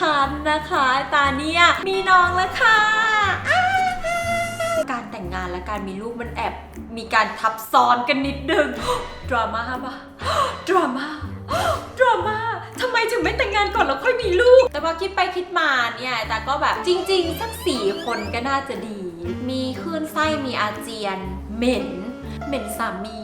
ฉันนะคะตาเนี่ยมีน้องแล้วค่ะ การแต่งงานและการมีลูกมันแอบ มีการทับซ้อนกันนิดนึงดราม่าปะดราม่าดราม่าทำไมถึงไม่แต่งงานก่อนแล้วค่อยมีลูก แต่พอคิดไปคิดมาเนี่ยแต่ก็แบบจริง ๆ สักสี่คนก็น่าจะดี มีคลื่นไส้มีอาเจียน เหม็น เหม็นสามี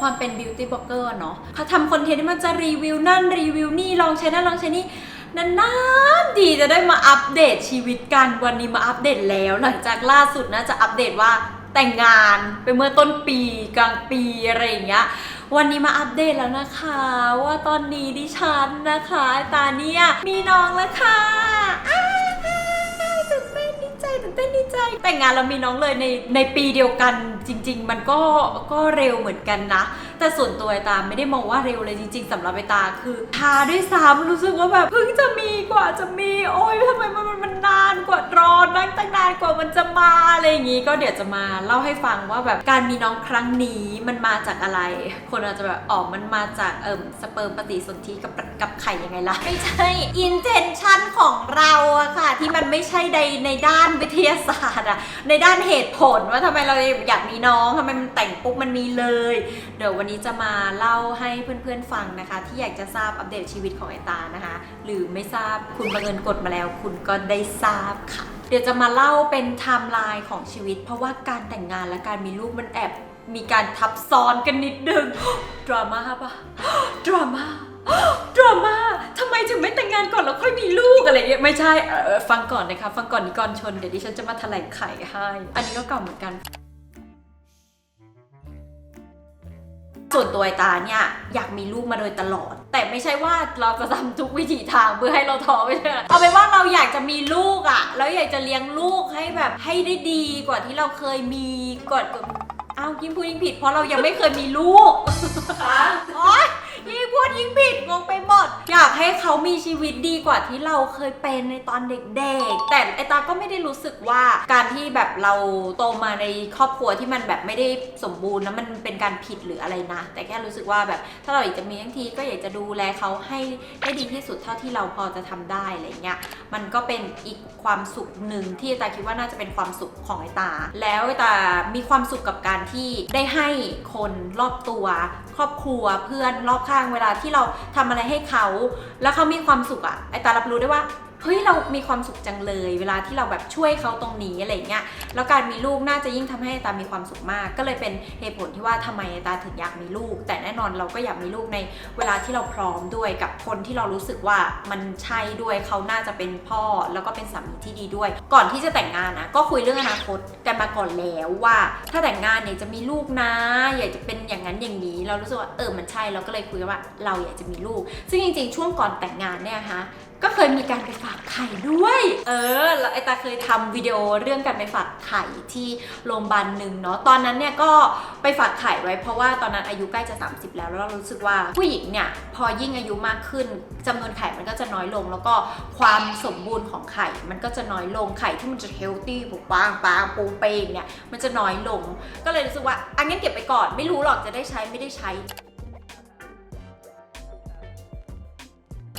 ความเป็นบิวตี้บล็อกเกอร์เนาะเขาทำคอนเทนต์ที่มันจะรีวิวนั่นรีวิวนี่ลองใช้นั่นลองใช้นี่นานๆดีจะได้มาอัปเดตชีวิตกันวันนี้มาอัปเดตแล้ว หลังจากล่าสุดน่าจะอัปเดตว่าแต่งงานไปเมื่อต้นปีกลางปีอะไรอย่างเงี้ยวันนี้มาอัปเดตแล้วนะคะ ว่าตอนนี้ดิฉันนะคะตาเนี่ยมีน้องแล้วค่ะ เต้นดีใจ แต่งงานเรามีน้องเลยในในปีเดียวกันจริง ๆ มันก็ก็เร็วเหมือนกันนะ แต่ส่วนตัวไอตาไม่ได้มองว่าเร็วเลยจริง ๆสำหรับไอตาคือทาด้วยซ้ำรู้สึกว่าแบบเพิ่งจะมีกว่าจะมี โอ้ยทำไมมันมันนานกว่ารอนั่งตั้งนานกว่ามันจะมาอะไรอย่างงี้ก็เดี๋ยวจะมาเล่าให้ฟังว่าแบบการมีน้องครั้งนี้มันมาจากอะไร คนอาจจะแบบอ๋อมันมาจากเอิ่มสเปิร์มปฏิสนธิกับกับไข่ยังไงล่ะไม่ใช่ intention ของเราอะค่ะ ที่มันไม่ใช่ในในด้านวิทยาศาสตร์อะในด้านเหตุผลว่าทำไมเราอยากมีน้องทำไมมันแต่งปุ๊บมันมีเลย เดี๋ยววันนี้จะมาเล่าให้เพื่อนๆฟังนะคะ ที่อยากจะทราบอัปเดตชีวิตของไอตานะคะ หรือไม่ทราบคุณบังเอิญกดมาแล้ว คุณก็ได้ทราบค่ะ เดี๋ยวจะมาเล่าเป็นไทม์ไลน์ของชีวิต เพราะว่าการแต่งงานและการมีลูกมันแอบมีการทับซ้อนกันนิดนึงดราม่าปะดราม่าดราม่าทำไมถึงไม่แต่งงานก่อนแล้วค่อยมีลูกอะไรเงี้ยไม่ใช่ฟังก่อนนะคะ ฟังก่อนนิกรชนเดี๋ยวดิฉันจะมาแถลงไขให้ อันนี้ก็เก่าเหมือนกัน ส่วนตัวไอตาเนี่ยอยากมีลูกมาโดยตลอด แต่ไม่ใช่ว่าเราจะทำทุกวิถีทางเพื่อให้เราท้องไม่ใช่เอาเป็นว่าเราอยากจะมีลูกอะ่ะแล้วอยากจะเลี้ยงลูกให้แบบให้ได้ดีกว่าที่เราเคยมีก่อนอ้าวยิ่งพูดยิ่งผิดเพราะเรายังไม่เคยมีลูกโอ๊ ยิ่งพูดยิ่งผิดงงไปหมด อยากให้เขามีชีวิตดีกว่าที่เราเคยเป็นในตอนเด็กๆ แต่ไอตาก็ไม่ได้รู้สึกว่าการที่แบบเราโตมาในครอบครัวที่มันแบบไม่ได้สมบูรณ์นะมันเป็นการผิดหรืออะไรนะ แต่แค่รู้สึกว่าแบบถ้าเราอยากจะมีทั้งทีก็อยากจะดูแลเขาให้ให้ดีที่สุดเท่าที่เราพอจะทำได้อะไรเงี้ยมันก็เป็นอีกความสุขหนึ่งที่ไอตาคิดว่าน่าจะเป็นความสุขของไอตา แล้วไอตามีความสุขกับการที่ได้ให้คนรอบตัว ครอบครัวเพื่อนรอบข้างเวลาที่เราทำอะไรให้เขา แล้วเขามีความสุขอะไอตารับรู้ได้ว่า เฮ้ยเรามีความสุขจังเลย เวลาที่เราแบบช่วยเขาตรงนี้อะไรเงี้ยแล้วการมีลูกน่าจะยิ่งทำให้อตามีความสุขมาก ก็เลยเป็นเหตุผลที่ว่าทำไมอตาถึงอยากมีลูก แต่แน่นอนเราก็อยากมีลูกในเวลาที่เราพร้อมด้วยกับคนที่เรารู้สึกว่ามันใช่ด้วยเขาน่าจะเป็นพ่อแล้วก็เป็นสามีที่ดีด้วย ก่อนที่จะแต่งงานนะก็คุยเรื่องอนาคตกันมาก่อนแล้วว่า ถ้าแต่งงานเนี่ยจะมีลูกนะ อยากจะเป็นอย่างนั้นอย่างนี้ เรารู้สึกว่าเออมันใช่เราก็เลยคุยกันว่าเราอยากจะมีลูก ซึ่งจริงๆ ช่วงก่อนแต่งงานเนี่ยฮะ ก็เคยมีการไปฝากไข่ด้วย เออ แล้วไอตาเคยทำวิดีโอเรื่องการไปฝากไข่ที่โรงพยาบาลหนึ่งเนาะ ตอนนั้นเนี่ยก็ไปฝากไข่ไว้ เพราะว่าตอนนั้นอายุใกล้จะ 30 แล้วแล้วเรารู้สึกว่าผู้หญิงเนี่ยพอยิ่งอายุมากขึ้นจำนวนไข่มันก็จะน้อยลง แล้วก็ความสมบูรณ์ของไข่ มันก็จะน้อยลงไข่ที่มันจะเฮลตี้ปุกปางปางปูเปงเนี่ยมันจะน้อยลง ก็เลยรู้สึกว่าอันนี้นเก็บไปก่อนไม่รู้หรอกจะได้ใช้ไม่ได้ใช้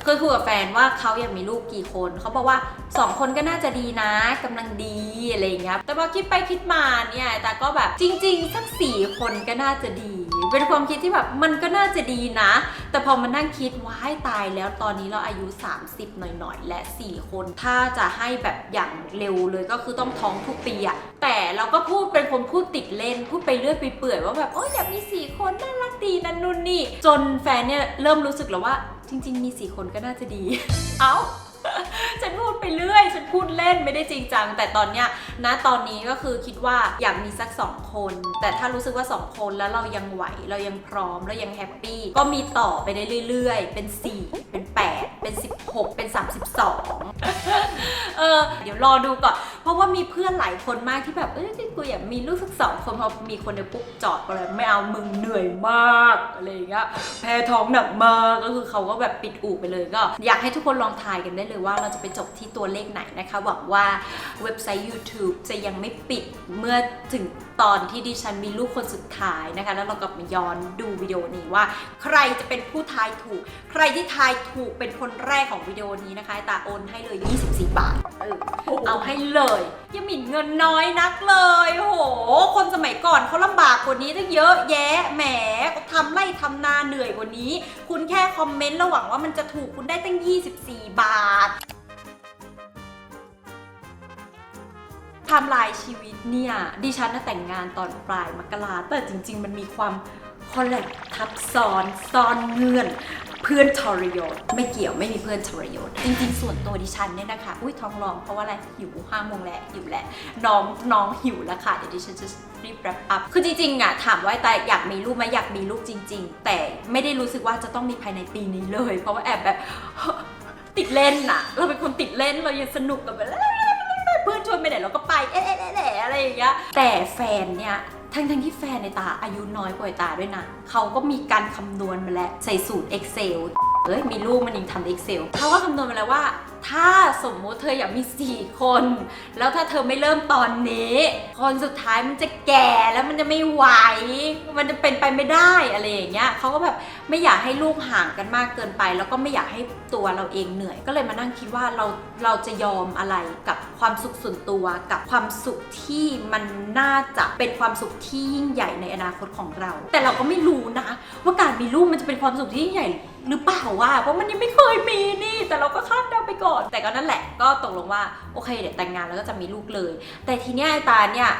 เคยคุยกับแฟนว่าเขาอยากมีลูกกี่คน เขาบอกว่า 2 คนก็น่าจะดีนะกำลังดีอะไรอย่างเงี้ย แต่พอคิดไปคิดมาเนี่ย แต่ก็แบบจริง ๆ สัก 4 คนก็น่าจะดี เป็นความคิดที่แบบมันก็น่าจะดีนะ แต่พอมานั่งคิดว้ายตายแล้วตอนนี้เราอายุ 30 หน่อยๆ และ 4 คน ถ้าจะให้แบบอย่างเร็วเลยก็คือต้องท้องทุกปีอะแต่เราก็พูดเป็นคนพูดติดเล่น พูดไปเรื่อยไปเปื่อยว่าแบบโอ้ยอยากมี 4 คนน่ารักดีนั่นนู่นนี่ จนแฟนเนี่ยเริ่มรู้สึกแล้วว่า จริง ๆ มีสี่คนก็น่าจะดี เอ้าฉันพูดไปเรื่อย ฉันพูดเล่นไม่ได้จริงจัง แต่ตอนเนี้ยนะตอนนี้ก็คือคิดว่าอยากมีสัก 2 คน แต่ถ้ารู้สึกว่า 2 คนแล้วเรายังไหว เรายังพร้อม เรายังแฮปปี้ ก็มีต่อไปได้เรื่อย ๆ เป็น 4 เป็น 8เป็น 16 เป็น 32 เออเดี๋ยวรอดูก่อน เพราะว่ามีเพื่อนหลายคนมากที่แบบ เอ้ยกูอยากมีลูกสักสองคนพอมีคนเดียวปุ๊บจอดไปเลยไม่เอามึงเหนื่อยมากอะไรอย่างเงี้ยแพ้ท้องหนักมากก็คือเขาก็แบบปิดอู่ไปเลยก็ อยากให้ทุกคนลองทายกันได้เลยว่าเราจะไปจบที่ตัวเลขไหนนะคะหวังว่าเว็บไซต์ YouTube จะยังไม่ปิดเมื่อถึงตอนที่ดิฉันมีลูกคนสุดท้ายนะคะ แล้วเรากลับมาย้อนดูวิดีโอนี้ว่า ใครจะเป็นผู้ทายถูก ใครที่ทายถูกเป็นคนแรกของวิดีโอนี้นะคะตาโอนให้เลย 24 บาท เออ เอาให้เลยยังมีเงินน้อยนักเลยโอ้โห คนสมัยก่อนเขาลำบากกว่านี้ตั้งเยอะแยะแหมทำไร่ทำนาเหนื่อยกว่านี้ คุณแค่คอมเมนต์ระหวังว่ามันจะถูกคุณได้ตั้ง 24 บาทไทม์ไลน์ชีวิตเนี่ยดิฉันน่ะแต่งงานตอนปลายมกราแต่จริง ๆ มันมีความคอลแลบทับซ้อนซ่อนเงื่อน เพื่อนทรยศไม่เกี่ยวไม่มีเพื่อนทรยศจริงๆ ส่วนตัวดิฉันเนี่ยนะคะ อุ้ยท้องร้องเพราะว่าอะไรหิวห้าโมงแล้วหิวแล้วน้องน้องหิวแล้วค่ะเดี๋ยวดิฉันจะรีบแรปอัพคือจริงๆอะถามว่าแต่อยากมีลูกไหมอยากมีลูกจริง ๆ แต่ไม่ได้รู้สึกว่าจะต้องมีภายในปีนี้เลย เพราะว่าแอบแบบติดเล่นอะเราเป็นคนติดเล่นเรายังสนุกกับแบบเพื่อนชวนไปไหนเราก็ไปเอ๊ะเอ๊ะเอ๊ะเอ๊ะอะไรอย่างเงี้ยแต่แฟนเนี่ย ทั้งทั้งที่แฟนในตาอายุน้อยกว่าตาด้วยนะ เขาก็มีการคำนวณมาแล้ว ใส่สูตร Excel เอ้ยมีลูกมันยิงทำ Excel เขาก็คำนวณมาแล้วว่า ถ้าสมมุติเธออยากมี 4 คน แล้วถ้าเธอไม่เริ่มตอนนี้ คนสุดท้ายมันจะแก่แล้วมันจะไม่ไหว มันจะเป็นไปไม่ได้อะไรอย่างเงี้ยเขาก็แบบไม่อยากให้ลูกห่างกันมากเกินไป แล้วก็ไม่อยากให้ตัวเราเองเหนื่อย ก็เลยมานั่งคิดว่าเราเราจะยอมอะไรกับความสุขส่วนตัวกับความสุขที่มันน่าจะเป็นความสุขที่ยิ่งใหญ่ในอนาคตของเรา แต่เราก็ไม่รู้นะ ว่าการมีลูกมันจะเป็นความสุขที่ยิ่งใหญ่หรือเปล่าวะเพราะมันยังไม่เคยมีนี่ แต่เราก็คาดเดาไปก่อนแต่ก็นั่นแหละก็ตกลงว่าโอเคเดี๋ยวแต่งงานแล้วก็จะมีลูกเลย แต่ทีเนี้ยไอตาเนี่ย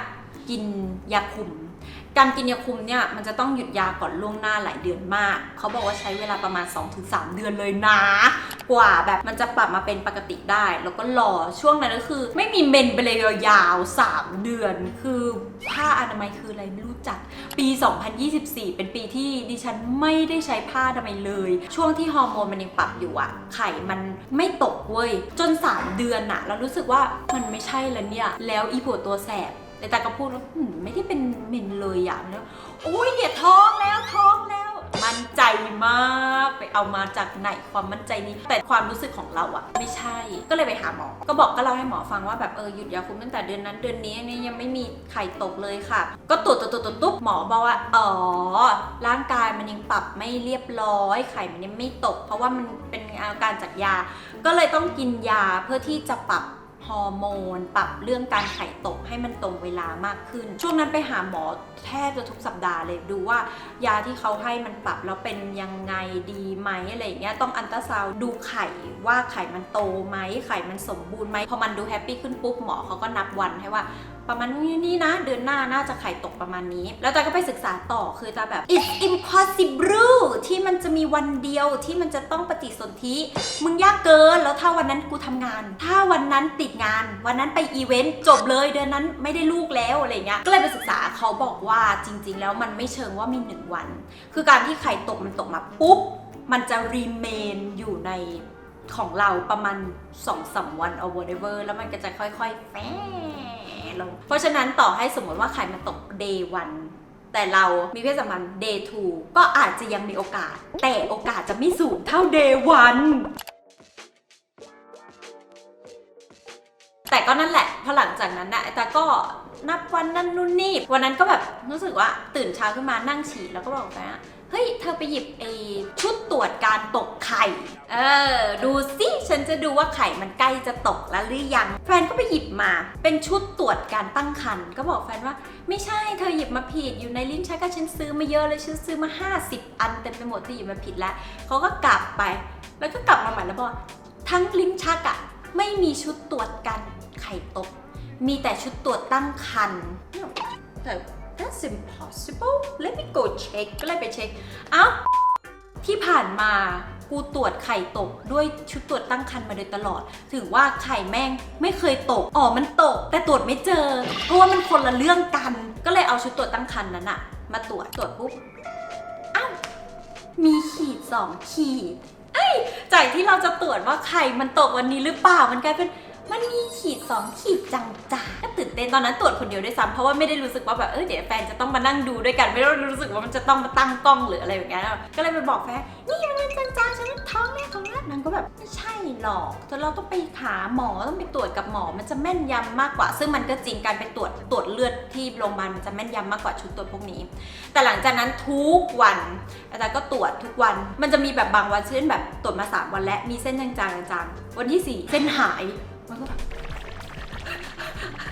กินยาคุม การกินยาคุมเนี่ยมันจะต้องหยุดยาก่อนล่วงหน้าหลายเดือนมาก เขาบอกว่าใช้เวลาประมาณ 2-3 เดือนเลยนะ กว่าแบบมันจะปรับมาเป็นปกติได้ แล้วก็รอช่วงนั้นก็คือ ไม่มีเมนไปเลยยาว3 เดือน คือผ้าอนามัยคืออะไรไม่รู้จัก ปี 2024 เป็นปีที่ดิฉันไม่ได้ใช้ผ้าอนามัยเลย ช่วงที่ฮอร์โมนมันยังปรับอยู่อะไข่มันไม่ตกเว้ยจน 3 เดือนอะแล้วรู้สึกว่ามันไม่ใช่แล้วเนี่ย แล้วอีผัวตัวแสบ แต่ตาก็พูดว่าหืมไม่ได้เป็นเมนเลยอย่างแล้วโอ้ยเนี่ยท้องแล้วท้องแล้ว มั่นใจมากไปเอามาจากไหนความมั่นใจนี้ แต่ความรู้สึกของเราอะไม่ใช่ ก็เลยไปหาหมอ ก็บอกก็เล่าให้หมอฟังว่าแบบเออหยุดยาคุมตั้งแต่เดือนนั้นเดือนนี้เนี่ยยังไม่มีไข่ตกเลยค่ะ ก็ตรวจตรวจตรวจตรวจตุ๊บหมอบอกว่าอ๋อร่างกายมันยังปรับไม่เรียบร้อย ไข่มันยังไม่ตก เพราะว่ามันเป็นอาการจากยา ก็เลยต้องกินยาเพื่อที่จะปรับ ฮอร์โมน ปรับเรื่องการไข่ตกให้มันตรงเวลามากขึ้น ช่วงนั้นไปหาหมอแทบจะทุกสัปดาห์เลยดูว่ายาที่เขาให้มันปรับแล้วเป็นยังไงดีไหมอะไรอย่างเงี้ยต้องอันตราซาวดูไข่ว่าไข่มันโตไหมไข่มันสมบูรณ์ไหมพอมันดูแฮปปี้ขึ้นปุ๊บหมอเขาก็นับวันให้ว่า ประมาณนี้นี่นะ เดือนหน้าน่าจะไข่ตกประมาณนี้ แล้วจาก็ไปศึกษาต่อคือจะแบบ it's impossible ที่มันจะมีวันเดียวที่มันจะต้องปฏิสนธิมึงยากเกินแล้วถ้าวันนั้นกูทำงาน ถ้าวันนั้นติดงาน วันนั้นไปอีเวนต์จบเลยเดือนนั้นไม่ได้ลูกแล้วอะไรเงี้ยก็เลยไปศึกษาเขาบอกว่าจริง ๆ แล้วมันไม่เชิงว่ามีหนึ่งวัน คือการที่ไข่ตกมันตกมาปุ๊บมันจะ remain อยู่ในของเราประมาณ2อสวัน or whatever แล้วมันก็จะค่อยๆแฝ งลงเพราะฉะนั้นต่อให้สมมติว่าไข่มันตก day 1แต่เรามีเพศสัมพันธ์ day 2ก็อาจจะยังมีโอกาส แต่โอกาสจะไม่สูงเท่า day 1แต่ก็นั่นแหละพอหลังจากนั้นนะแต่ก็นับวันนั่นนู่นนี่ วันนั้นก็แบบรู้สึกว่าตื่นเช้าขึ้นมานั่งฉี่แล้วก็บอกแฟนว่า เฮ้ย เธอไปหยิบไอ้ชุดตรวจการตกไข่ เออ ดูสิ ฉันจะดูว่าไข่มันใกล้จะตกแล้วหรือยัง แฟนก็ไปหยิบมา เป็นชุดตรวจการตั้งครรภ์ ก็บอกแฟนว่า ไม่ใช่ เธอหยิบมาผิด อยู่ในลิ้นชักก็ฉันซื้อมาเยอะเลย ฉันซื้อมา 50 อันเต็มไปหมด เธอหยิบมาผิดแล้ว เขาก็กลับไป แล้วก็กลับมาใหม่แล้วบอก ทั้งลิ้นชักอะไม่มีชุดตรวจการไข่ตก มีแต่ชุดตรวจตั้งครรภ์แต่ that's impossible let me go check ก็เลยไปเช็คเอ้าที่ผ่านมากูตรวจไข่ตกด้วยชุดตรวจตั้งครรภ์มาโดยตลอดถึงว่าไข่แม่งไม่เคยตก อ๋อมันตก แต่ตรวจไม่เจอ เพราะว่ามันคนละเรื่องกัน ก็เลยเอาชุดตรวจตั้งครรภ์นั้นอะมาตรวจตรวจปุ๊บเอ้ามีขีดสองขีด เอ้ยจากที่เราจะตรวจว่าไข่มันตกวันนี้หรือเปล่ามันกลายเป็น มันมีขีดสองขีดจางๆก็ตื่นเต้นตอนนั้นตรวจคนเดียวด้วยซ้ำเพราะว่าไม่ได้รู้สึกว่าแบบเออเดี๋ยวแฟนจะต้องมานั่งดูด้วยกัน ไม่ได้รู้สึกว่ามันจะต้องมาตั้งกล้องหรืออะไรอย่างเงี้ยก็เลยไปบอกแฟนนี่มันจางๆฉันท้องเนี่ยท้องแล้นางก็แบบไม่ใช่หรอกแต่เราต้องไปหาหมอต้องไปตรวจกับหมอมันจะแม่นยำมากกว่า ซึ่งมันก็จริงการไปตรวจตรวจเลือดที่โรงพยาบาลมันจะแม่นยำมากกว่าชุดตรวจพวกนี้ แต่หลังจากนั้นทุกวันอาจารย์ก็ตรวจทุกวัน มันจะมีแบบบางวันเช่นแบบตรวจมาสามวันแล้วมีเส้นจางๆจางๆวันที่สี่เส้นหาย มันก็แบบ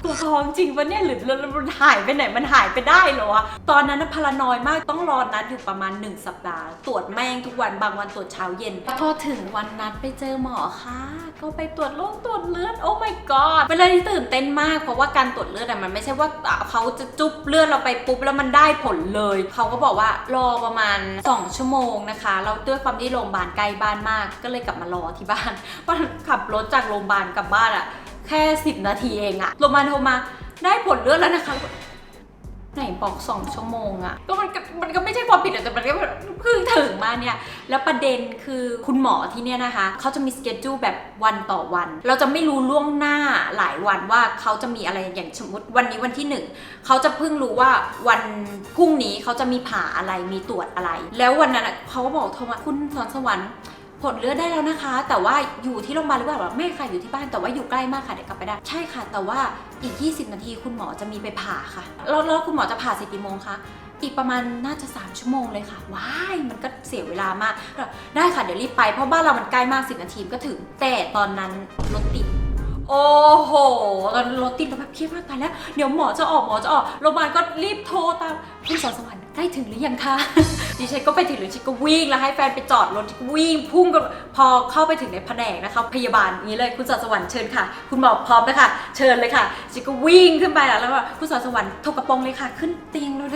ตัวทองจริงปะเนี่ยหรือมันหายไปไหนมันหายไปได้เหรอวะตอนนั้นนะพารานอยมากต้องรอนัดอยู่ประมาณ 1 สัปดาห์ ตรวจแม่งทุกวันบางวันตรวจเช้าเย็นพอถึงวันนัดไปเจอหมอค่ะก็ไปตรวจโรคตรวจเลือดโอ้ my god เป็นอะไรที่ตื่นเต้นมากเพราะว่าการตรวจเลือดอะมันไม่ใช่ว่าเขาจะจุ๊บเลือดเราไปปุ๊บแล้วมันได้ผลเลยเขาก็บอกว่ารอประมาณ 2 ชั่วโมงนะคะแล้วด้วยความที่โรงพยาบาลใกล้บ้านมาก ก็เลยกลับมารอที่บ้านเพราะขับรถจากโรงพยาบาลกลับบ้านอะ แค่ 10 นาทีเองอะโรงพยาโทรมาได้ผลเลือดแล้วนะคะ ไหนบอก 2 ชั่วโมงอะก็มันก็มันก็ไม่ใช่ความผิดอะแต่มันก็แบบเพิ่งถึงมาเนี่ย แล้วประเด็นคือคุณหมอที่เนี่ยนะคะ เขาจะมีสเกจจูแบบวันต่อวัน เราจะไม่รู้ล่วงหน้าหลายวันว่าเขาจะมีอะไรอย่างสมมติวันนี้วันที่หนึ่งเขาจะเพิ่งรู้ว่าวันพรุ่งนี้เขาจะมีผ่าอะไรมีตรวจอะไร แล้ววันนั้นอะเขาก็บอกโทรมาคุณสอนสวรรค์ ผลเลือดได้แล้วนะคะ แต่ว่าอยู่ที่โรงพยาบาลหรือเปล่าไม่ค่ะอยู่ที่บ้านแต่ว่าอยู่ใกล้มากค่ะเดี๋ยวกลับไปได้ ใช่ค่ะ แต่ว่าอีก 20 นาทีคุณหมอจะมีไปผ่าค่ะแล้วแล้วคุณหมอจะผ่าสร็จกี่โมงคะอีกประมาณน่าจะ 3 ชั่วโมงเลยค่ะ ว้าย มันก็เสียเวลามาก ได้ค่ะ เดี๋ยวรีบไป เพราะบ้านเรามันใกล้มาก 10 นาทีก็ถึง แต่ตอนนั้นรถติด โอ้โห ตอนรถติดเราแบบเครียดมากไปแล้ว เดี๋ยวหมอจะออกหมอจะออก โรงพยาบาลก็รีบโทรตามคุณสอนสวรรค์ ล้ถึงหรือยังคะดิฉันก็ไปถึงหรือฉันก็วิ่งแล้วให้แฟนไปจอดรถวิ่งพุ่งกันพอเข้าไปถึงในแผนกนะคะพยาบาลอย่างนี้เลยคุณสอนสวรรค์เชิญค่ะ คุณหมอพร้อมแล้วค่ะเชิญเลยค่ะฉันก็วิ่งขึ้นไปแล้วแล้วก็คุณสอนสวรรค์ถกกระโปรงเลยค่ะ ขึ้นเตียงโดย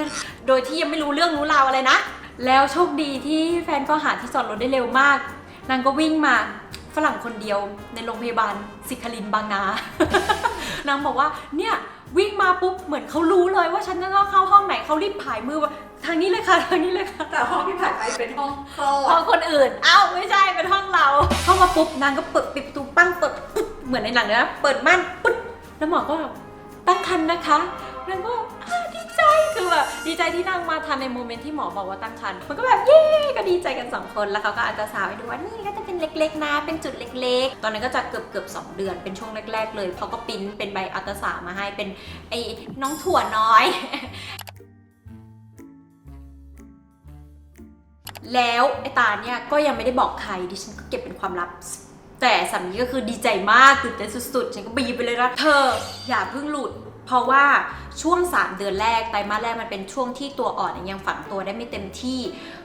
โดยที่ยังไม่รู้เรื่องรู้ราวอะไรนะ แล้วโชคดีที่แฟนก็หาที่จอดรถได้เร็วมากนางก็วิ่งมาฝรั่งคนเดียวในโรงพยาบาลสิคลินบางนานางบอกว่าเนี่ยวิ่งมาปุ๊บเหมือนเขารู้เลยว่าฉันจะต้องเข้าห้องไหนเขารีบผายมือว่า ทางนี้เลยค่ะทางนี้เลยค่ะ แต่ห้องที่ผ่านไปเป็นห้องคลอห้อดงคนอื่น เอ้าไม่ใช่เป็นห้องเรา เข้ามาปุ๊บนางก็เปิดปิดประตูปั้งเปิดปุ๊บเหมือนในหนังเลยนะเปิดม่านปุ๊บแล้วหมอก็แบบตั้งครรภ์นะคะนางก็อ่าดีใจคือแบบดีใจที่นางมาทันในโมเมนต์ที่หมอบอกว่าตั้งครรภ์มันก็แบบเย้ก็ดีใจกันสองคนแล้วเขาก็อาจจะสาวให้ดูว่านี่ก็จะเป็นเล็ก ๆ นะ เป็นจุดเล็ก ๆ ตอนนั้นก็จะเกือบเกือบๆสองเดือนเป็นช่วงแรก ๆ เลยเขาก็ปริ้นเป็นใบอัลตราซาวน์มาให้เป็นไอ้น้องถั่วน้อย แล้วไอ้ตาเนี่ยก็ยังไม่ได้บอกใครดิฉันก็เก็บเป็นความลับ แต่สามีก็คือดีใจมากตื่นเต้นสุดๆ ฉันก็บีบไปเลยว่าเธอ อย่าเพิ่งหลุด เพราะว่าช่วง 3 เดือนแรกไตรมาสแรกมันเป็นช่วงที่ตัวอ่อนยังฝังตัวได้ไม่เต็มที่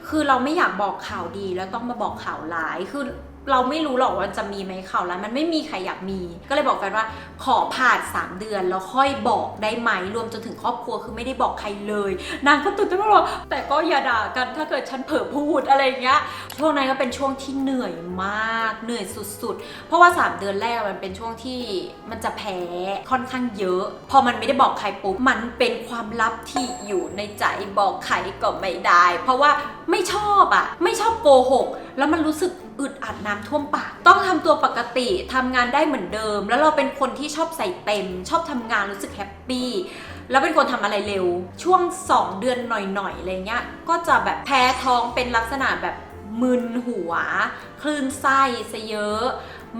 คือเราไม่อยากบอกข่าวดีแล้วต้องมาบอกข่าวร้ายคือ เราไม่รู้หรอกว่าจะมีไหมข่าวร้ายมันไม่มีใครอยากมี ก็เลยบอกแฟนว่าขอผ่าน 3 เดือนแล้วค่อยบอกได้ไหมรวมจนถึงครอบครัวคือไม่ได้บอกใครเลย นางก็ตื่นเต้นมากบอกแต่ก็อย่าด่ากันถ้าเกิดฉันเผลอพูดอะไรอย่างเงี้ยช่วงนั้นก็เป็นช่วงที่เหนื่อยมากเหนื่อยสุดๆ เพราะว่า 3 เดือนแรกมันเป็นช่วงที่มันจะแพ้ค่อนข้างเยอะ พอมันไม่ได้บอกใครปุ๊บมันเป็นความลับที่อยู่ในใจบอกใครก็ไม่ได้ เพราะว่าไม่ชอบอะไม่ชอบโกหกแล้วมันรู้สึก อึดอัดน้ำท่วมปาก ต้องทำตัวปกติทำงานได้เหมือนเดิม แล้วเราเป็นคนที่ชอบใส่เต็ม ชอบทำงานรู้สึกแฮปปี้แล้วเป็นคนทำอะไรเร็ว ช่วง 2 เดือนหน่อยๆอะไรเงี้ยก็จะแบบแพ้ท้องเป็นลักษณะแบบมึนหัว คลื่นไส้ซะเยอะ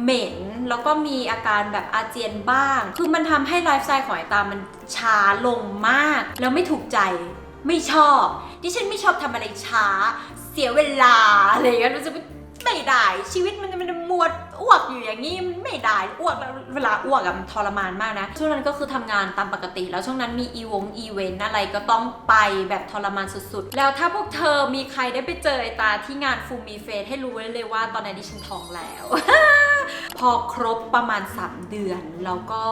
เหม็น แล้วก็มีอาการแบบอาเจียนบ้าง คือมันทำให้ไลฟ์สไตล์ของไอตามันช้าลงมาก แล้วไม่ถูกใจไม่ชอบ ดิฉันไม่ชอบทำอะไรช้า เสียเวลาอะไรอย่างเงี้ยรู้สึกว่า ไม่ได้ชีวิตมันมันมวดอ้วกอยู่อย่างนี้มันไม่ได้อ้วกแล้วเวลาอ้วกอะมันทรมานมากนะ ช่วงนั้นก็คือทำงานตามปกติ แล้วช่วงนั้นมีอีวงอีเวนต์อะไรก็ต้องไปแบบทรมานสุดๆ แล้วถ้าพวกเธอมีใครได้ไปเจอไอตาที่งานฟูมีเฟสให้รู้ไว้เลยว่าตอนนั้นดิฉันท้องแล้ว พอครบประมาณ 3 เดือน แล้วก็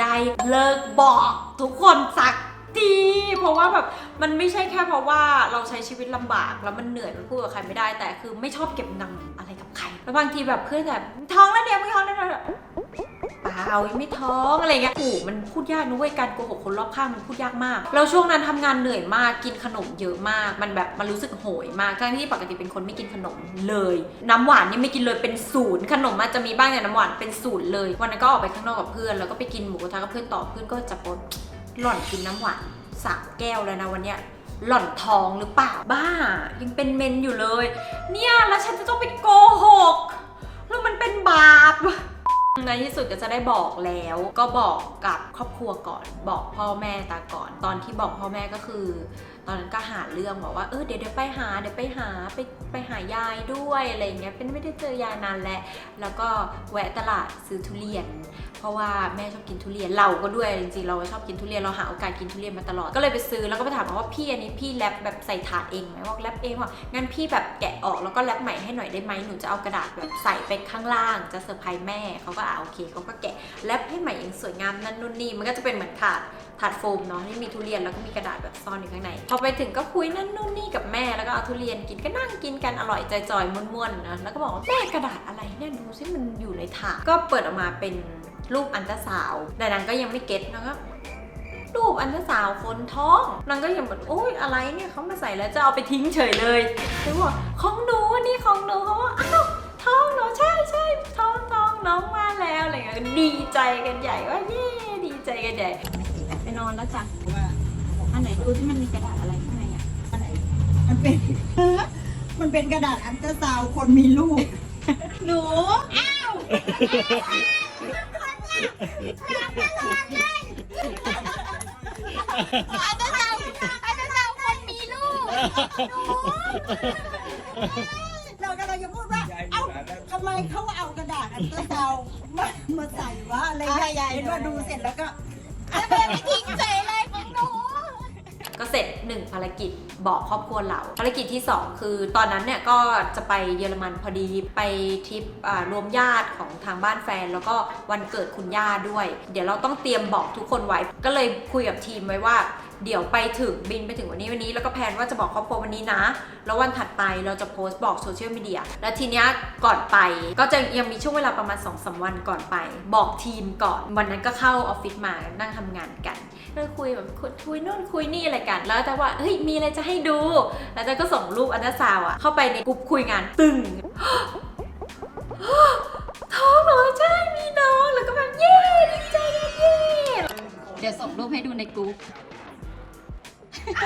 ได้เลิกบอกทุกคนสัก ทีเพราะว่าแบบมันไม่ใช่แค่เพราะว่าเราใช้ชีวิตลำบากแล้วมันเหนื่อยมันพูดกับใครไม่ได้แต่คือไม่ชอบเก็บงำอะไรกับใครแล้วบางทีแบบเพื่อนแบบท้องแล้วเนี่ยไมึงท้องแล้วเนี่ยไปายังไม่ท้องอะไรเงี้ยโอ้โหมันพูดยากนะเว้ยการโกหกคนรอบข้างมันพูดยากมากแล้วช่วงนั้นทำงานเหนื่อยมากกินขนมเยอะมาก มันแบบมันรู้สึกโหยมากทั้งที่ปกติเป็นคนไม่กินขนมเลย น้ำหวานนี่ไม่กินเลยเป็นศูนย์ขนมอาจจะมีบ้างแต่น้ำหวานเป็นศูนย์เลยวันนั้นก็ออกไปข้างนอกกับเพื่อนแล้วก็ไปกินหมูกระทะกับเพื่อนต่อเพื่อนก็จะปน หล่อนกินน้ำหวานสามแก้วแล้วนะวันเนี้ยหล่อนท้องหรือเปล่าบ้า ยังเป็นเมนอยู่เลย เนี่ยแล้วฉันจะต้องไปโกหกแล้วมันเป็นบาปในที่สุดก็จะได้บอกแล้ว ก็บอกกับครอบครัวก่อน บอกพ่อแม่ตาก่อน ตอนที่บอกพ่อแม่ก็คือ ตอนนั้นก็หาเรื่องบอกว่าเออเดี๋ยวเดี๋ยวไปหาเดี๋ยวไปหาไปไปหายายด้วยอะไรอย่างเงี้ยเป็นไม่ได้เจอยายนานแล้วแล้วก็แวะตลาดซื้อทุเรียน เพราะว่าแม่ชอบกินทุเรียนเราก็ด้วยจริงๆเราชอบกินทุเรียนเราหาโอกาสกินทุเรียนมาตลอดก็เลยไปซื้อแล้วก็ไปถามว่าพี่อันนี้พี่แรปแบบใส่ถาดเองไหมบอกแรปเองว่ะงั้นพี่แบบแกะออกแล้วก็แรปใหม่ให้หน่อยได้ไหมหนูจะเอากระดาษแบบใส่ไปข้างล่าง จะเซอร์ไพรส์แม่เขาก็อ่าโอเคเขาก็แกะแรปให้ใหม่อย่างสวยงามนั่นนู่นนี่มันก็จะเป็นเหมือนถาดถาดโฟมเนาะที่มีทุเรียนแล้วก็มีกระดาษแบบซ่อนอยู่ข้างในพอไปถึงก็คุยนั่นนู่นนี่กับแม่แล้วก็เอาทุเรียนกินก็นั่งกินกันอร่อยจอยๆม่วนๆนะแล้วก็บอกว่าแม่กระดาษอะไรเนี่ยดูซิมันอยู่ในถาดก็เปิดออกมาเป็นรูปอันตราสาวด์แต่นางก็ยังไม่เก็ตนางก็รูปอันตราสาวคนท้องนางก็ยังแบบโอ๊ยอะไรเนี่ยเขามาใส่แล้วจะเอาไปทิ้งเฉยเลยคือบอกของหนูนี่ของหนูเขาว่าอ้าวท้องเหรอใช่ใช่ท้องท้องน้องมาแล้วอะไรเงี้ยดีใจกันใหญ่ว่าเย้ดีใจกันใหญ่ไปนอนแล้วจ้ะ ไหนดูที่มันมีกระดาษอะไรข้างในอะมันเป็น มันเป็นกระดาษอันเตอร์ซาวด์คนมีลูกหนูเรากำลังจะพูดว่า เอ้าทำไมเขาเอากระดาษอันเตอร์ซาวด์มามาใส่วะอะไรเงี้ยเห็นว่าดูเสร็จแล้วก็ ก็เสร็จหนึ่งภารกิจบอกครอบครัวเรา ภารกิจที่ 2 คือตอนนั้นเนี่ยก็จะไปเยอรมันพอดีไปทริปอ่ารวมญาติของทางบ้านแฟน แล้วก็วันเกิดคุณย่าด้วย เดี๋ยวเราต้องเตรียมบอกทุกคนไว้ ก็เลยคุยกับทีมไว้ว่า เดี๋ยวไปถึงบินไปถึงวันนี้วันนี้แล้วก็แพลนว่าจะบอกครอบครัววันนี้นะ แล้ววันถัดไปเราจะโพสต์บอกโซเชียลมีเดียแล้วทีเนี้ยก่อนไปก็จะยังมีช่วงเวลาประมาณ2อสวันก่อนไป บอกทีมก่อน วันนั้นก็เข้าออฟฟิศมานั่งทำงานกันก็คุยแบบคุยนู่นคุยนี่อะไรกัน แล้วแต่ว่าเฮ้ยมีอะไรจะให้ดู แล้วแต่ก็ส่งรูปอันดาซาวอะเข้าไปในกลุ่มคุยงานตึงท้องเหรอใช่มีน้องแล้วก็แบบเย้ดีใจเย้เดี๋ยวส่งรูปให้ดูในกรุ๊ป ต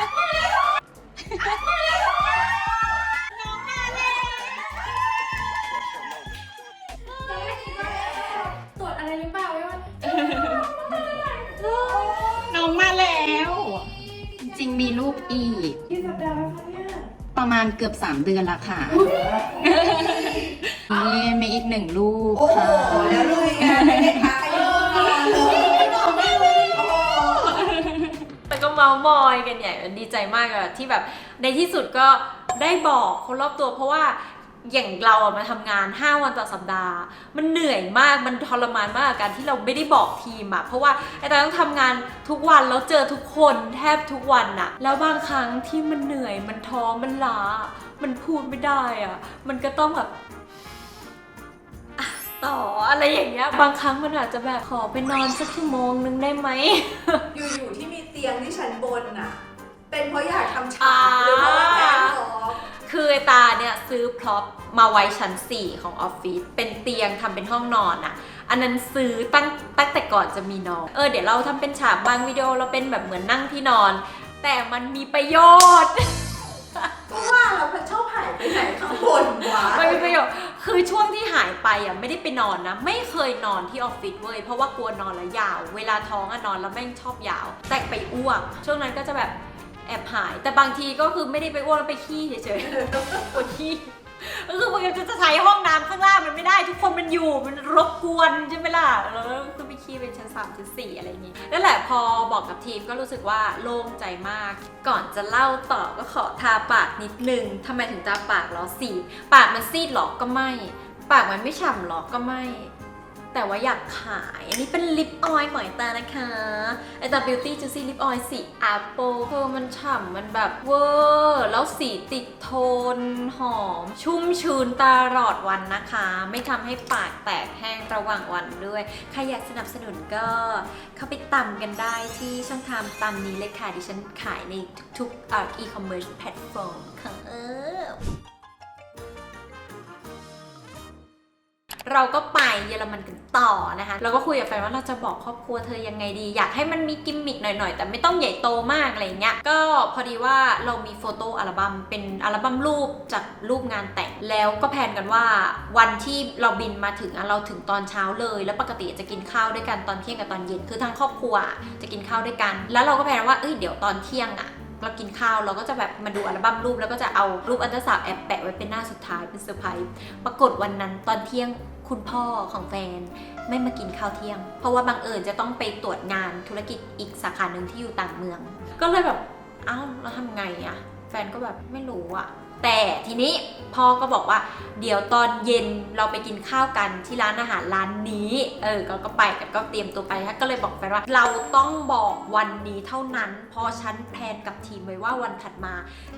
รวจอะไรหรือเปล่าไว้วันน้องมาแล้ว จริงมีรูปอีก กี่สัปดาห์แล้วคะเนี่ย ประมาณเกือบ 3 เดือนละค่ะ นี่มีอีกหนึ่งรูปโอ้โหค่ะ แล้วลุยงานไม่ได้พัก เมาส์มอยกันใหญ่ดีใจมากอะที่แบบในที่สุดก็ได้บอกคนรอบตัวเพราะว่าอย่างเราอะมาทำงาน 5 วันต่อสัปดาห์ มันเหนื่อยมากมันทรมานมากกับการที่เราไม่ได้บอกทีมอะเพราะว่าไอ้ตาต้องทำงานทุกวันแล้วเจอทุกคนแทบทุกวันอะแล้วบางครั้งที่มันเหนื่อยมันท้อมันล้า มันพูดไม่ได้อะมันก็ต้องแบบ ต่ออะไรอย่างเงี้ยบางครั้งมันอาจจะแบบขอไปนอนสักชั่วโมงนึงได้ไหม อยู่ๆที่มีเตียงที่ชั้นบนน่ะ เป็นเพราะอยากทำฉาอ่ากหรือเพราะว่าการหรอคือไอตาเนี่ยซื้อพร็อพมาไว้ชั้น 4 ของออฟฟิศเป็นเตียงทำเป็นห้องนอนอะอันนั้นซื้อตั้งตั้งแต่ก่อนจะมีน้อง เออเดี๋ยวเราทำเป็นฉากบางวิดีโอเราเป็นแบบเหมือนนั่งที่นอน แต่มันมีประโยชน์ เพราะว่าเราชอบหายไปไหนข้างบนวะมันมีประโยชน์คือช่วงที่หายไปอะไม่ได้ไปนอนนะ ไม่เคยนอนที่ออฟฟิศเว้ย เพราะว่ากลัวนอนแล้วยาว เวลาท้องอะนอนแล้วแม่งชอบยาว แต่ไปอ้วก ช่วงนั้นก็จะแบบแอบหาย แต่บางทีก็คือไม่ได้ไปอ้วกแล้วไปขี้เฉยๆปวดขี้ ก็คือมันจะใช้ห้องน้ำข้างล่างมันไม่ได้ ทุกคนมันอยู่มันรบกวนใช่ไหมล่ะแล้วก็คือไปขี้เป็นชั้นสามชั้นสี่อะไรอย่างงี้นั่นแหละพอบอกกับทีมก็รู้สึกว่าโล่งใจมาก ก่อนจะเล่าต่อก็ขอทาปากนิดนึงทำไมถึงทาปากเหรอสีปากมันซีดหรอกก็ไม่ ปากมันไม่ฉ่ำหรอกก็ไม่ แต่ว่าอยากขาย อันนี้เป็นลิปออยล์ของไอตานะคะไอตา Beauty Juicy Lip Oil สี Apple เธอมันฉ่ำมันแบบเวอร์ แล้วสีติดโทนหอม ชุ่มชื้นตลอดวันนะคะ ไม่ทำให้ปากแตกแห้งระหว่างวันด้วย ใครอยากสนับสนุนก็เข้าไปตำกันได้ที่ช่องทางตำนี้เลยค่ะ ดิฉันขายในทุกๆเอ่อ e-commerce platform ค่ะเออ เราก็ไปเยอรมันกันต่อนะคะ เราก็คุยกับแฟนว่าเราจะบอกครอบครัวเธอยังไงดี อยากให้มันมีกิมมิคหน่อยๆ แต่ไม่ต้องใหญ่โตมากอะไรเงี้ย ก็พอดีว่าเรามีโฟโต้อัลบั้มเป็นอัลบั้มรูปจากรูปงานแต่ง แล้วก็แพลนกันว่าวันที่เราบินมาถึงเราถึงตอนเช้าเลย แล้วปกติจะกินข้าวด้วยกันตอนเที่ยงกับตอนเย็น คือทั้งครอบครัวจะกินข้าวด้วยกัน แล้วเราก็แพลนว่า เอ้ย เดี๋ยวตอนเที่ยงอะเรากินข้าวเราก็จะแบบมาดูอัลบั้มรูปแล้วก็จะเอารูปอันตราสาวแอบแปะไว้เป็นหน้าสุดท้ายเป็นเซอร์ไพรส์ ปรากฏวันนั้นตอนเที่ยง คุณพ่อของแฟนไม่มากินข้าวเที่ยง เพราะว่าบังเอิญจะต้องไปตรวจงานธุรกิจอีกสาขาหนึ่งที่อยู่ต่างเมือง ก็เลยแบบอ้าวเราทำไงอะแฟนก็แบบไม่รู้อะ แต่ทีนี้พ่อก็บอกว่า เดี๋ยวตอนเย็นเราไปกินข้าวกันที่ร้านอาหารร้านนี้ เออก็ก็ไปกันก็เตรียมตัวไปก็เลยบอกแฟนว่า เราต้องบอกวันนี้เท่านั้น เพราะฉันแพลนกับทีมไว้ว่าวันถัดมา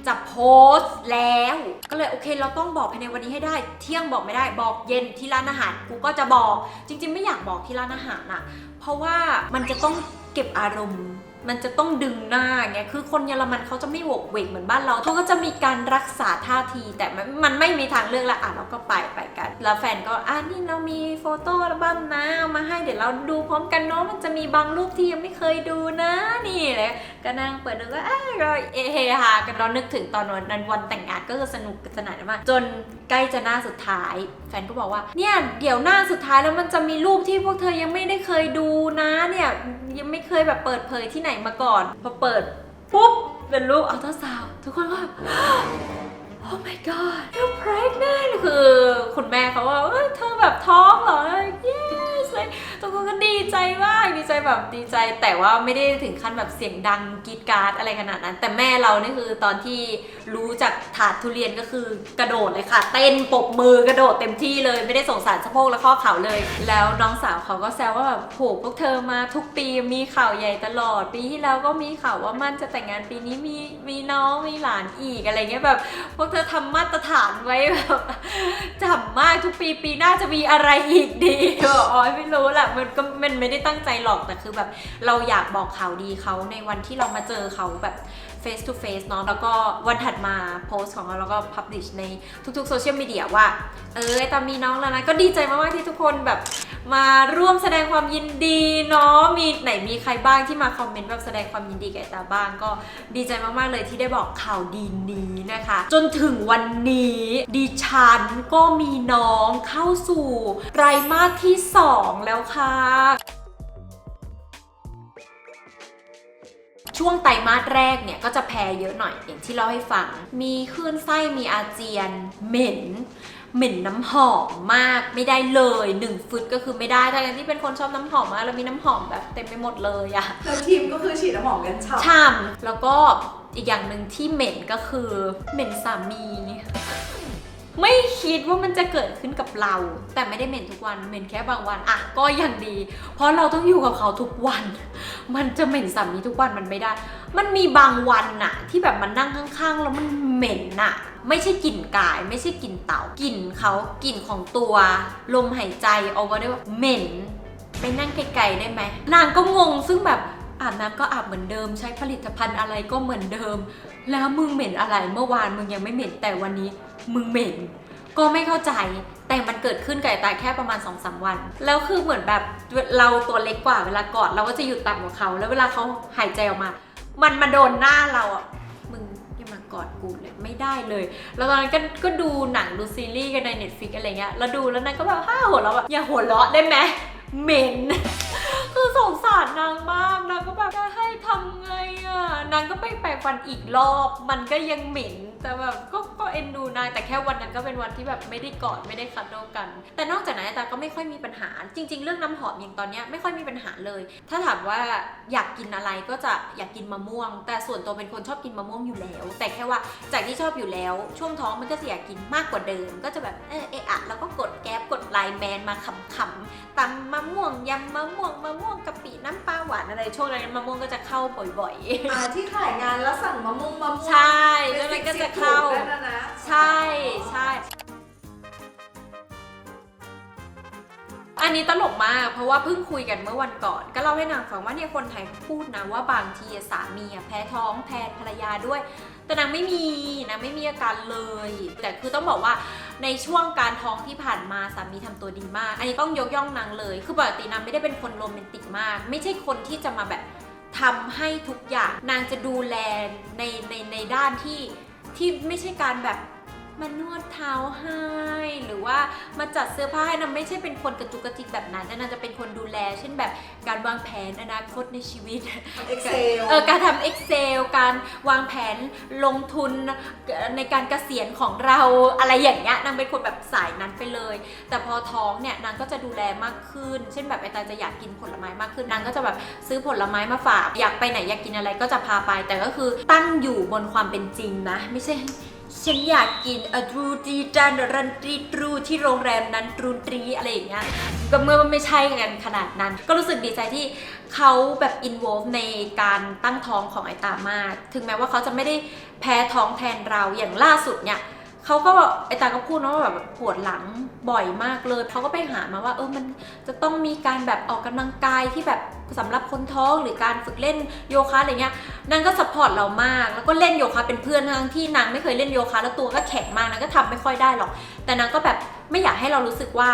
จะโพสต์แล้ว ก็เลยโอเค เราต้องบอกภายในวันนี้ให้ได้ เที่ยงบอกไม่ได้บอกเย็นที่ร้านอาหารกูก็จะบอก จริง ๆ ไม่อยากบอกที่ร้านอาหารอะเพราะว่ามันจะต้องเก็บอารมณ์ มันจะต้องดึงหน้าไงคือคนเยอรมันเขาจะไม่โหวกเวกเหมือนบ้านเราเขาก็จะมีการรักษาท่าทีแต่มันมันไม่มีทางเลือกละอะเราก็ไปไปกัน แล้วแฟนก็อะนี่เรามีโฟโต้อัลบั้มนะเอามาให้เดี๋ยวเราดูพร้อมกันเนาะมันจะมีบางรูปที่ยังไม่เคยดูนะนี่เลยก็นั่งเปิดดูก็เอ้ยเราเฮฮากันเรานึกถึงตอนวันนั้นวันแต่งงานก็คือสนุกสนานมากจน ใกล้จะหน้าสุดท้าย แฟนก็บอกว่าเนี่ยเดี๋ยวหน้าสุดท้ายแล้วมันจะมีรูปที่พวกเธอยังไม่ได้เคยดูนะเนี่ยยังไม่เคยแบบเปิดเผยที่ไหนมาก่อน พอเปิดปุ๊บเป็นรูปอัลตราซาวทุกคนก็แบบ Oh my god you're pregnant คือคุณแม่เขาว่าเอ้ยเธอแบบท้องเหรอ yes เลยทุกคนก็ดีใจมากดีใจแบบดีใจ แต่ว่าไม่ได้ถึงขั้นแบบเสียงดังกรีดการ์ดอะไรขนาดนั้น แต่แม่เรานี่คือตอนที่รู้จากถาดทุเรียนก็คือกระโดดเลยค่ะ เต้นปบมือกระโดดเต็มที่เลยไม่ได้สงสารสะโพกและข้อเข่าเลย แล้วน้องสาวเขาก็แซวว่าแบบโหพวกเธอมาทุกปีมีข่าวใหญ่ตลอด ปีที่แล้วก็มีข่าวว่ามั่นจะแต่งงานปีนี้มีมีน้องมีหลานอีกอะไรเงี้ยแบบ พวกเธอทำมาตรฐานไว้แบบจำมากทุกปีปีหน้าจะมีอะไรอีกดีบอกอ๋อไม่รู้แหละมันก็มันไม่ได้ตั้งใจหรอกแต่คือแบบ เราอยากบอกข่าวดีเขาในวันที่เรามาเจอเขาแบบ face to face เนาะแล้วก็วันถัดมาโพสต์ของเราแล้วก็ publish ในทุกๆโซเชียลมีเดียว่า เออตามีน้องแล้วนะ ก็ดีใจมากๆที่ทุกคนแบบมาร่วมแสดงความยินดีเนาะมีไหนมีใครบ้างที่มาคอมเมนต์แบบแสดงความยินดีกับตาบ้างก็ดีใจมากๆเลยที่ได้บอกข่าวดีนี้นะคะ จนถึงวันนี้ดิฉันก็มีน้องเข้าสู่ไตรมาสที่ 2 แล้วค่ะ ช่วงไตรมาสแรกเนี่ยก็จะแพ้เยอะหน่อยอย่างที่เล่าให้ฟัง มีคลื่นไส้มีอาเจียน เหม็น เหม็นน้ำหอมมากไม่ได้เลยหนึ่งฟึดก็คือไม่ได้ทั้งที่เป็นคนชอบน้ำหอมมากแล้วมีน้ำหอมแบบเต็มไปหมดเลยอะแล้วทีมก็คือฉีดน้ำหอมกันฉ่ำช่ำแล้วก็อีกอย่างหนึ่งที่เหม็นก็คือเหม็นสามี ไม่คิดว่ามันจะเกิดขึ้นกับเรา แต่ไม่ได้เหม็นทุกวันเหม็นแค่บางวันอะก็ยังดี เพราะเราต้องอยู่กับเขาทุกวัน มันจะเหม็นสามีทุกวันมันไม่ได้ มันมีบางวันน่ะ ที่แบบมันนั่งข้าง ๆ แล้วมันเหม็นน่ะ ไม่ใช่กลิ่นกาย ไม่ใช่กลิ่นเต่ากลิ่นเขากลิ่นของตัวลมหายใจเอาไว้ได้ว่าเหม็นไปนั่งไกลๆได้ไหมนางก็งงซึ่งแบบอาบน้ำก็อาบเหมือนเดิม ใช้ผลิตภัณฑ์อะไรก็เหมือนเดิม แล้วมึงเหม็นอะไรเมื่อวานมึงยังไม่เหม็นแต่วันนี้มึงเหม็น ก็ไม่เข้าใจแต่มันเกิดขึ้นกับไอ้ตาแค่ประมาณ2อสวัน แล้วคือเหมือนแบบเราตัวเล็กกว่าเวลากอดเราก็จะอยู่ต่ำกว่าเขา แล้วเวลาเขาหายใจออกมา มันมาโดนหน้าเราอะมึงอย่ามากอดกูเลยไม่ได้เลย แล้วตอนนั้นก็ก็ดูหนังดูซีรีส์กันใน Netflix อะไรเงี้ยแล้วดูแล้วนางก็แบบห้าหัวเราะแบบอย่าหัวเราะได้ไหม เหม็น คือสงสารนางมากนางก็แบบจะให้ทำไงอะนางก็ไปแปรงฟันอีกรอบ มันก็ยังเหม็น แต่แบบก็ก็เอ็นดูนางแต่แค่วันนั้นก็เป็นวันที่แบบไม่ได้กอดไม่ได้คัดโดกัน แต่นอกจากนั้นอ้ตาก็ไม่ค่อยมีปัญหา จริง ๆ เรื่องน้ำหอมอย่างตอนเนี้ยไม่ค่อยมีปัญหาเลย ถ้าถามว่าอยากกินอะไรก็จะอยากกินมะม่วง แต่ส่วนตัวเป็นคนชอบกินมะม่วงอยู่แล้ว แต่แค่ว่าจากที่ชอบอยู่แล้ว ช่วงท้องมันก็จะอยากกินมากกว่าเดิม ก็จะแบบเออเอะอะแล้วก็กดแก๊บกดไลน์แมนมาขำๆตำมะม่วงยำมะม่วงมะม่วงกะปิน้ำปลาหวานอะไรช่วงนั้นมะม่วงก็จะเข้าบ่อยๆอ่าที่ถ่ายงานแล้วสั่งมะม่วงมะม่วงใช่แล้วมันก็จะเข้า ป็นสิบๆถุงนั่นน่ะนะใช่ใช่อันนี้ตลกมาก เพราะว่าเพิ่งคุยกันเมื่อวันก่อน ก็เล่าให้นางฟังว่าเนี่ยคนไทยเขาพูดนะว่าบางทีอะสามีอะแพ้ท้องแทนภรรยาด้วย แต่นางไม่มีนางไม่มีอาการเลย แต่คือต้องบอกว่าในช่วงการท้องที่ผ่านมาสามีทำตัวดีมาก อันนี้ต้องยกย่องนางเลย คือปกตินางไม่ได้เป็นคนโรแมนติกมาก ไม่ใช่คนที่จะมาแบบทำให้ทุกอย่าง นางจะดูแลในในในด้านที่ที่ไม่ใช่การแบบ มานวดเท้าให้หรือว่ามาจัดเสื้อผ้าให้นางไม่ใช่เป็นคนกระจุกกระจิกแบบนั้นแต่นางจะเป็นคนดูแล เช่นแบบการวางแผนอนาคตในชีวิตเอ็กเซลเออการทำ Excel การวางแผนลงทุนในการเกษียณของเราอะไรอย่างเงี้ยนางเป็นคนแบบสายนั้นไปเลย แต่พอท้องเนี่ยนางก็จะดูแลมากขึ้น เช่นแบบไอตาจะอยากกินผลไม้มากขึ้นนางก็จะแบบซื้อผลไม้มาฝาก อยากไปไหนอยากกินอะไรก็จะพาไป แต่ก็คือตั้งอยู่บนความเป็นจริงนะ ไม่ใช่ ฉันอยากกินอะตรูตีจันรันตรีตรูที่โรงแรมนั้นตรูตรีอะไรอย่างเงี้ยก็เมื่อมันไม่ใช่กันขนาดนั้น ก็รู้สึกดีใจที่เขาแบบอินว v ในการตั้งท้องของไอตามาก ถึงแม้ว่าเขาจะไม่ได้แพ้ท้องแทนเราอย่างล่าสุดเนี่ยเขาก็ไอตาก็พูดนะว่าแบบปวดหลังบ่อยมากเลยเขาก็ไปหามาว่า เออมันจะต้องมีการแบบออกกำลังกายที่แบบ สำหรับคนท้องหรือการฝึกเล่นโยคะอะไรเงี้ยนางก็สปอร์ตเรามาก แล้วก็เล่นโยคะเป็นเพื่อนทั้งที่นางไม่เคยเล่นโยคะ แล้วตัวก็แข็งมากนางก็ทำไม่ค่อยได้หรอก แต่นางก็แบบไม่อยากให้เรารู้สึกว่า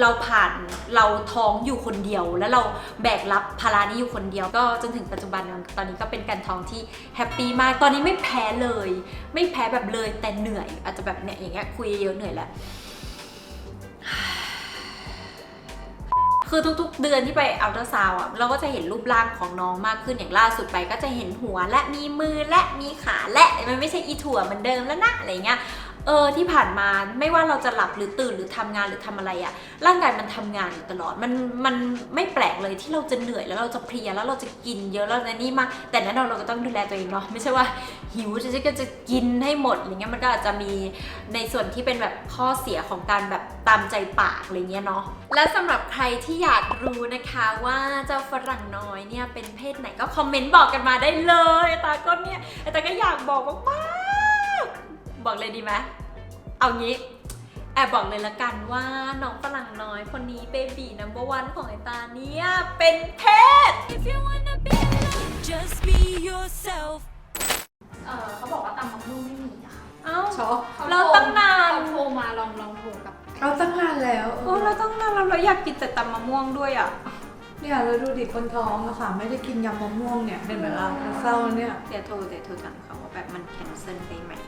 เราผ่านเราท้องอยู่คนเดียว แล้วเราแบกรับภาระนี้อยู่คนเดียว ก็จนถึงปัจจุบันตอนนี้ก็เป็นการท้องที่แฮปปี้มากตอนนี้ไม่แพ้เลย ไม่แพ้แบบเลยแต่เหนื่อย อาจจะแบบเนี่ยอย่างเงี้ยคุยเยอะเหนื่อยแหล้ว คือทุกๆ เดือนที่ไปอัลตราซาวอะเราก็จะเห็นรูปร่างของน้องมากขึ้นอย่างล่าสุดไปก็จะเห็นหัวและมีมือและมีขาและมันไม่ใช่อีถั่วเหมือนเดิมแล้วนะอะไรเงี้ย เออที่ผ่านมาไม่ว่าเราจะหลับหรือตื่นหรือทำงานหรือทำอะไรอะร่างกายมันทำงานอยู่ตลอดมันมันไม่แปลกเลยที่เราจะเหนื่อยแล้วเราจะเพลียแล้วเราจะกินเยอะแล้วในนี่มากแต่แน่นอนเราก็ต้องดูแลตัวเองเนาะไม่ใช่ว่าหิวจะก็จะกินให้หมดอย่างเงี้ยมันก็อาจจะมีในส่วนที่เป็นแบบข้อเสียของการแบบตามใจปากอะไรเงี้ยเนาะและสำหรับใครที่อยากรู้นะคะว่าเจ้าฝรั่งน้อยเนี่ยเป็นเพศไหนก็คอมเมนต์บอกกันมาได้เลยตาก็เนี่ยตาก็อยากบอกมาก บอกเลยดีไหมเอางี้ แอบบอกเลยละกันว่าน้องฝรั่งน้อยคนนี้เบบีนัมเบอร์วันของไอ้ตาเนี่ยเป็นเพศ If you wanna be alone, just be yourself. เออเขาบอกว่าตำมะม่วงไม่มีอะค่ะเอ้า ช็อกเราตั้งนาน เขาโทรมาลองลองโทรกับเราตั้งนานแล้วโอ้เราต้องนานเราเราอยากกินแต่ตำมะม่วงด้วยอะ เนี่ยเราดูดิคนท้องอะค่ะ ไม่ได้กินยำมะม่วงเนี่ยเป็นเวลาเศร้าเนี่ย เดี๋ยวโทรเดี๋ยวโทรถามเขาว่าแบบมันแคนเซิลได้ไหมอะ